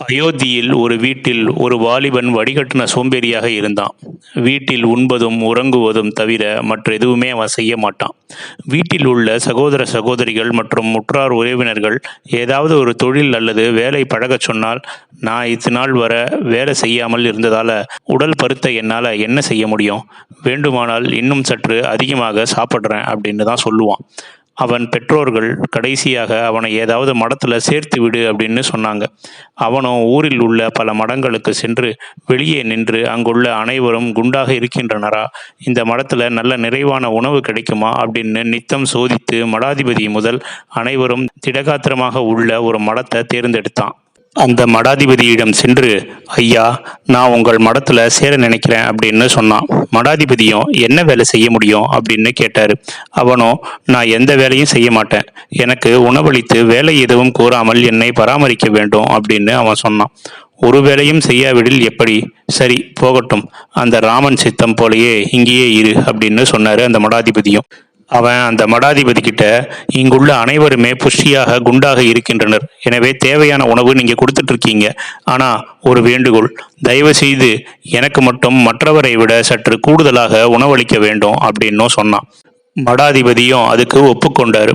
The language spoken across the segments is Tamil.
அயோத்தியில் ஒரு வீட்டில் ஒரு வாலிபன் வடிகட்டின சோம்பேறியாக இருந்தான். வீட்டில் உண்பதும் உறங்குவதும் தவிர மற்ற எதுவுமே அவன் செய்ய மாட்டான். வீட்டில் உள்ள சகோதர சகோதரிகள் மற்றும் முற்றார் உறவினர்கள் ஏதாவது ஒரு தொழில் அல்லது வேலை பழகச் சொன்னால் நான் இத்தனை நாள் வர வேலை செய்யாமல் இருந்ததால் உடல் பருத்த என்னால் என்ன செய்ய முடியும்? வேண்டுமானால் இன்னும் சற்று அதிகமாக சாப்பிட்றேன் அப்படின்னு தான் சொல்லுவான். அவன் பெற்றோர்கள் கடைசியாக அவனை ஏதாவது மடத்தில் சேர்த்து விடு அப்படின்னு சொன்னாங்க. அவனும் ஊரில் உள்ள பல மடங்களுக்கு சென்று வெளியே நின்று அங்குள்ள அனைவரும் குண்டாக இருக்கின்றனரா? இந்த மடத்தில் நல்ல நிறைவான உணவு கிடைக்குமா? அப்படின்னு நித்தம் சோதித்து மடாதிபதி முதல் அனைவரும் திடகாத்திரமாக உள்ள ஒரு மடத்தை தேர்ந்தெடுத்தான். அந்த மடாதிபதியிடம் சென்று ஐயா நான் உங்கள் மடத்தில் சேர நினைக்கிறேன் அப்படின்னு சொன்னான். மடாதிபதியும் என்ன வேலை செய்ய முடியும்? அப்படின்னு கேட்டார். அவனும் நான் எந்த வேலையும் செய்ய மாட்டேன். எனக்கு உணவளித்து வேலை எதுவும் கூறாமல் என்னை பராமரிக்க வேண்டும் அப்படின்னு அவன் சொன்னான். ஒரு வேலையும் செய்யாவிடில் எப்படி? சரி போகட்டும். அந்த ராமன் சித்தம் போலயே இங்கேயே இரு அப்படின்னு சொன்னார் அந்த மடாதிபதியும். அவன் அந்த மடாதிபதி கிட்ட இங்குள்ள அனைவருமே புஷ்டியாக குண்டாக இருக்கின்றனர். எனவே தேவையான உணவு நீங்க கொடுத்துட்டு இருக்கீங்க ஆனா ஒரு வேண்டுகோள். தயவு செய்து எனக்கு மட்டும் மற்றவரை விட சற்று கூடுதலாக உணவளிக்க வேண்டும் அப்படின்னும் சொன்னான். மடாதிபதியும் அதுக்கு ஒப்புக்கொண்டார்.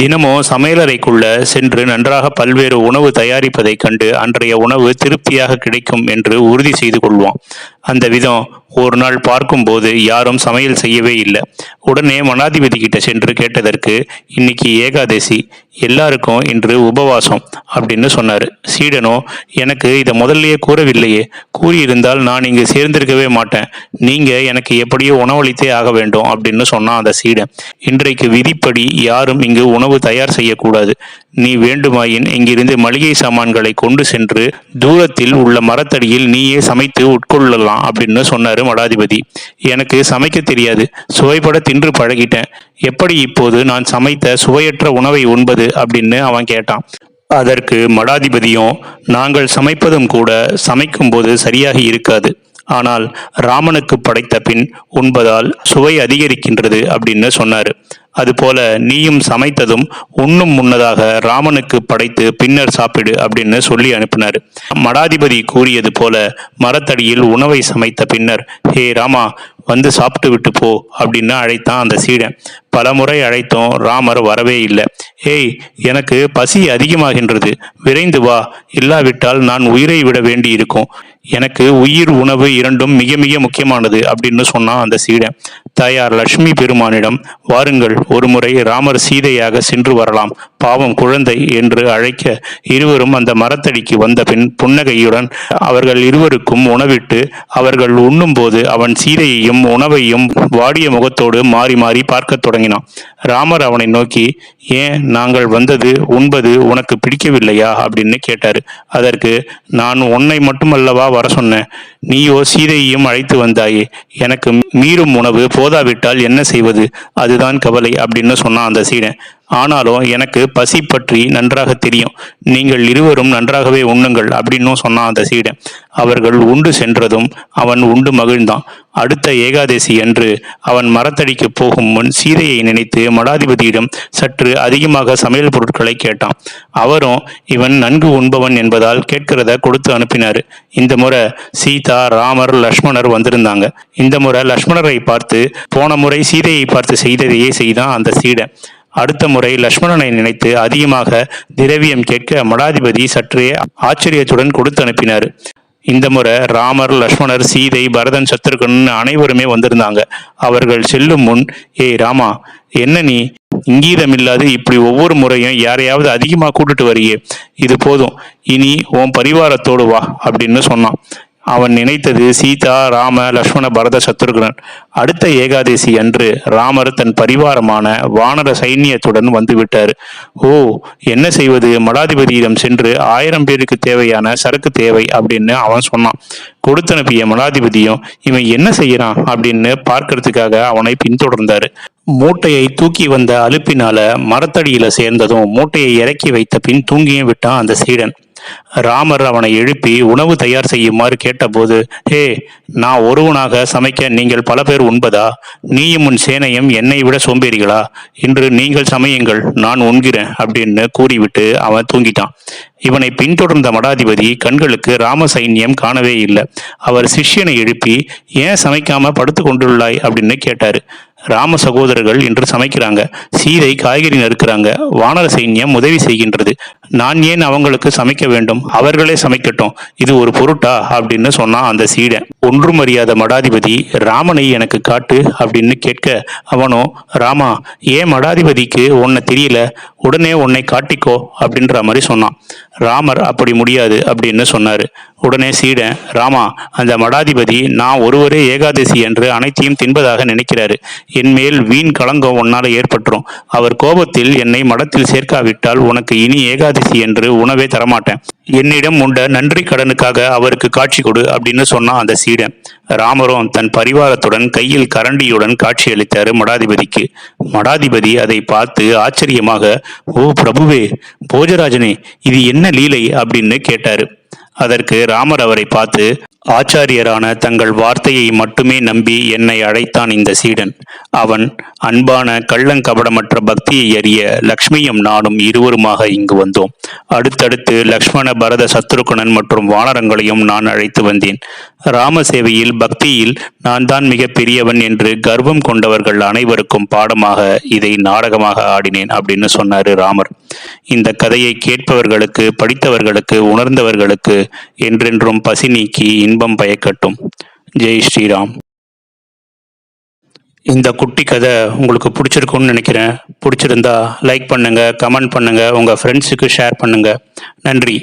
தினமும் சமையலறைக்குள்ள சென்று நன்றாக பல்வேறு உணவு தயாரிப்பதைக் கண்டு அன்றைய உணவு திருப்தியாக கிடைக்கும் என்று உறுதி செய்து கொள்வான். அந்த விதம் ஒரு நாள் பார்க்கும்போது யாரும் சமையல் செய்யவே இல்லை. உடனே மனாதிபதி கிட்ட சென்று கேட்டதற்கு இன்னைக்கு ஏகாதசி எல்லாருக்கும் இன்று உபவாசம் அப்படின்னு சொன்னார். சீடனோ எனக்கு இதை முதல்லயே கூறவில்லையே. கூறியிருந்தால் நான் இங்கு சேர்ந்திருக்கவே மாட்டேன். நீங்க எனக்கு எப்படியோ உணவளித்தே ஆக வேண்டும் அப்படின்னு சொன்னான் அந்த சீடன். இன்றைக்கு விதிப்படி யாரும் இங்கு உணவு தயார் செய்யக்கூடாது. நீ வேண்டுமாயின் இங்கிருந்து மளிகை சாமான்களை கொண்டு சென்று தூரத்தில் உள்ள மரத்தடியில் நீயே சமைத்து உட்கொள்ளலாம். அப்படின்னு சொன்னாரு மடாதிபதி. எனக்கு சமைக்க தெரியாது. சுவைப்பட தின்று பழகிட்டேன். எப்படி இப்போது நான் சமைத்த சுவையற்ற உணவை உண்பது அப்படின்னு அவன் கேட்டான். அதற்கு மடாதிபதியும் நாங்கள் சமைப்பதும் கூட சமைக்கும்போது சரியாக இருக்காது. ஆனால் ராமனுக்கு படைத்த பின் உண்பதால் சுவை அதிகரிக்கின்றது அப்படின்னு சொன்னார். அதுபோல நீயும் சமைத்ததும் உண்ணும் முன்னதாக ராமனுக்கு படைத்து பின்னர் சாப்பிடு அப்படின்னு சொல்லி அனுப்பினார். மடாதிபதி கூறியது போல மரத்தடியில் உணவை சமைத்த பின்னர் ஹே ராமா வந்து சாப்பிட்டு விட்டு போ அப்படின்னு அழைத்தான் அந்த சீடன். பலமுறை அழைத்தோம். ராமர் வரவே இல்லை. ஏய் எனக்கு பசி அதிகமாகின்றது. விரைந்து வா. இல்லாவிட்டால் நான் உயிரை விட வேண்டி இருக்கும் எனக்கு உயிர் உணவு இரண்டும் மிக மிக முக்கியமானது அப்படின்னு சொன்னான் அந்த சீடன். தாயார் லட்சுமி பெருமானிடம் வாருங்கள் ஒருமுறை ராமர் சீதையாக சென்று வரலாம். பாவம் குழந்தை என்று அழைக்க இருவரும் அந்த மரத்தடிக்கு வந்த பின் புன்னகையுடன் அவர்கள் இருவருக்கும் உணவிட்டு அவர்கள் உண்ணும்போது அவன் சீதையையும் உணவையும் வாடிய முகத்தோடு மாறி மாறி பார்க்கத் தொடங்கினான் ராமர் அவனை நோக்கி ஏன் நாங்கள் வந்தது உண்பது உனக்கு பிடிக்கவில்லையா? அப்படின்னு கேட்டாரு. அதற்கு நான் உன்னை மட்டுமல்லவா வர சொன்னேன். நீயோ சீதையையும் அழைத்து வந்தாயே. எனக்கு மீறும் உணவு போதாவிட்டால் என்ன செய்வது? அதுதான் கவலை அப்படின்னு சொன்னான் அந்த சீடன். ஆனாலும் எனக்கு பசி பற்றி நன்றாக தெரியும். நீங்கள் இருவரும் நன்றாகவே உண்ணுங்கள் அப்படின்னும் சொன்னான் அந்த சீடன். அவர்கள் உண்டு சென்றதும் அவன் உண்டு மகிழ்ந்தான். அடுத்த ஏகாதசி அன்று அவன் மரத்தடிக்கு போகும் முன் சீதையை நினைத்து மடாதிபதியிடம் சற்று அதிகமாக சமையல் பொருட்களை கேட்டான். அவரும் இவன் நன்கு உண்பவன் என்பதால் கேட்கிறத கொடுத்து அனுப்பினார். இந்த முறை சீதா ராமர் லக்ஷ்மணர் வந்திருந்தாங்க. இந்த முறை லக்ஷ்மணரை பார்த்து போன முறை சீதையை பார்த்து செய்ததையே செய்தான் அந்த சீடன். அடுத்த முறை லக்ஷ்மணனை நினைத்து அதிகமாக திரவியம் கேட்க மடாதிபதி சற்றே ஆச்சரியத்துடன் கொடுத்து அனுப்பினார் இந்த முறை ராமர் லக்ஷ்மணர் சீதை பரதன் சத்ருகன் அனைவருமே வந்திருந்தாங்க. அவர்கள் செல்லும் முன் ஏய் ராமா என்ன நீ? இங்கீதம் இல்லாது இப்படி ஒவ்வொரு முறையும் யாரையாவது அதிகமாக கூட்டுட்டு வரியே. இது போதும். இனி உன் பரிவாரத்தோடு வா அப்படின்னு சொன்னான். அவன் நினைத்தது சீதா ராம லக்ஷ்மண பரத சத்ருகன் அடுத்த ஏகாதசி அன்று ராமர் தன் பரிவாரமான வானர சைன்யத்துடன் வந்துவிட்டார். ஓ என்ன செய்வது? மடாதிபதியிடம் சென்று ஆயிரம் பேருக்கு தேவையான சரக்கு தேவை அப்படின்னு அவன் சொன்னான். கொடுத்தனுப்பிய மடாதிபதியும் இவன் என்ன செய்யறான் அப்படின்னு பார்க்கறதுக்காக அவனை பின்தொடர்ந்தாரு. மூட்டையை தூக்கி வந்த அலுப்பினால மரத்தடியில சேர்ந்ததும் மூட்டையை இறக்கி வைத்த பின் தூங்கியும் விட்டான் அந்த சீடன். ராமர் அவனை எழுப்பி உணவு தயார் செய்யுமாறு கேட்டபோது ஹே நான் ஒருவனாக சமைக்க நீங்கள் பல பேர் உண்பதா? நீயும் உன் சேனையும் என்னை விட சோம்பேறிகளா? இன்று நீங்கள் சமையுங்கள் நான் உண்கிறேன் அப்படின்னு கூறிவிட்டு அவன் தூங்கிட்டான். இவனை பின்தொடர்ந்த மடாதிபதி கண்களுக்கு ராம சைன்யம் காணவே இல்லை. அவர் சிஷ்யனை எழுப்பி ஏன் சமைக்காம படுத்து கொண்டுள்ளாய்? அப்படின்னு கேட்டாரு. ராம சகோதரர்கள் இன்று சமைக்கிறாங்க. சீதை காய்கறி நறுக்கிறாங்க. வானர சைன்யம் உதவி செய்கின்றது. நான் ஏன் அவங்களுக்கு சமைக்க வேண்டும்? அவர்களே சமைக்கட்டும். இது ஒரு பொருட்டா? அப்படின்னு சொன்னான் அந்த சீடன். ஒன்றும் அறியாத மடாதிபதி ராமனை எனக்கு காட்டு அப்படின்னு கேட்க அவனோ ராமா ஏன் மடாதிபதிக்கு உன்னை தெரியல? உடனே உன்னை காட்டிக்கோ அப்படின்ற மாதிரி சொன்னான். ராமர் அப்படி முடியாது அப்படின்னு சொன்னார். உடனே சீடன் ராமா அந்த மடாதிபதி நான் ஒருவரே ஏகாதசி என்று அனைத்தையும் தின்பதாக நினைக்கிறாரு. என் மேல் வீண் களங்கம் உன்னால் ஏற்பட்டுரும். அவர் கோபத்தில் என்னை மடத்தில் சேர்க்காவிட்டால் உனக்கு இனி ஏகாதசி என்று உணவே தரமாட்டேன். என்னிடம் உண்ட நன்றி கடனுக்காக அவருக்கு காட்சி கொடு அப்படின்னு சொன்னான் அந்த சீடன். ராமரும் தன் பரிவாரத்துடன் கையில் கரண்டியுடன் காட்சியளித்தாரு மடாதிபதிக்கு. மடாதிபதி அதை பார்த்து ஆச்சரியமாக ஓ பிரபுவே போஜராஜனே இது என்ன லீலை? அப்படின்னு கேட்டாரு. அதற்கு ராமர் அவரை பார்த்து ஆச்சாரியரான தங்கள் வார்த்தையை மட்டுமே நம்பி என்னை அழைத்தான் இந்த சீடன். அவன் அன்பான கள்ளங்கபடமற்ற பக்தியை அறிய லக்ஷ்மியும் நானும் இருவருமாக இங்கு வந்தோம். அடுத்தடுத்து லக்ஷ்மண பரத சத்ருகுணன் மற்றும் வானரங்களையும் நான் அழைத்து வந்தேன். ராம சேவையில் பக்தியில் நான் தான் மிக பெரியவன் என்று கர்வம் கொண்டவர்கள் அனைவருக்கும் பாடமாக இதை நாடகமாக ஆடினேன் அப்படின்னு சொன்னாரு ராமர். இந்த கதையை கேட்பவர்களுக்கு படித்தவர்களுக்கு உணர்ந்தவர்களுக்கு என்றென்றும் பசி நீக்கி இன்பம் பயக்கட்டும். ஜெய் ஸ்ரீராம். இந்த குட்டி கதை உங்களுக்கு பிடிச்சிருக்கும்னு நினைக்கிறேன். பிடிச்சிருந்தா லைக் பண்ணுங்க கமெண்ட் பண்ணுங்க உங்க ஃப்ரெண்ட்ஸுக்கு ஷேர் பண்ணுங்க. நன்றி.